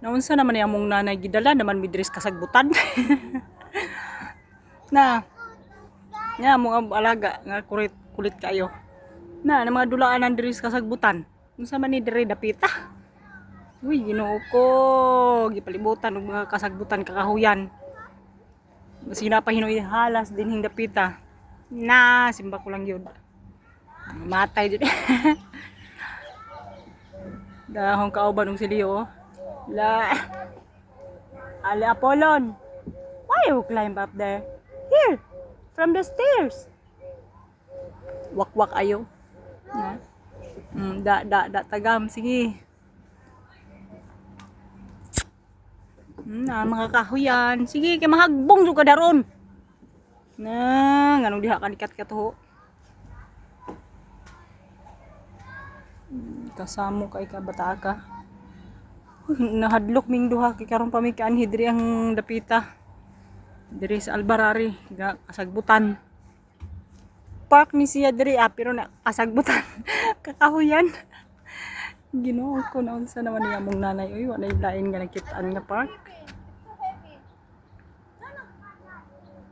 Naunsa naman niya mong nanay gidala naman midris kasagbutan. na. Nga mong alaga nga kulit kulit kayo. Na na mga dulaan diri kasagbutan. Unsa man ni diri dapita? Uy, ginoo ko. Gipalibutan og mga kasagbutan kakahuyan. Sige na pa hinoy halas din hing dapita. Na, simba ko lang yun. Matay dyan. Dahong kauban ng siliyo. oh. La. Ale Apollon. Why you climb up there? Here. From the stairs. Wak-wak ayo. Na. Mm, da, da, da, tagam. Sige. Mm, na, mga kahuyan. Sige, kay mahagbong jud ka daron. Na, nganong diha ka nikat ka to. Mm, Kasamo kay ka bata ka. Nahadlok ming duha kay karon pa mi kaanhi diri ang dapita. Diri sa Albarari, ga kasagbutan. Park ni siya diri ah, pero na kasagbutan. Kakahuyan. Ginoo ko na unsa naman niya mong nanay uy, wala lain nga nakitaan nga park.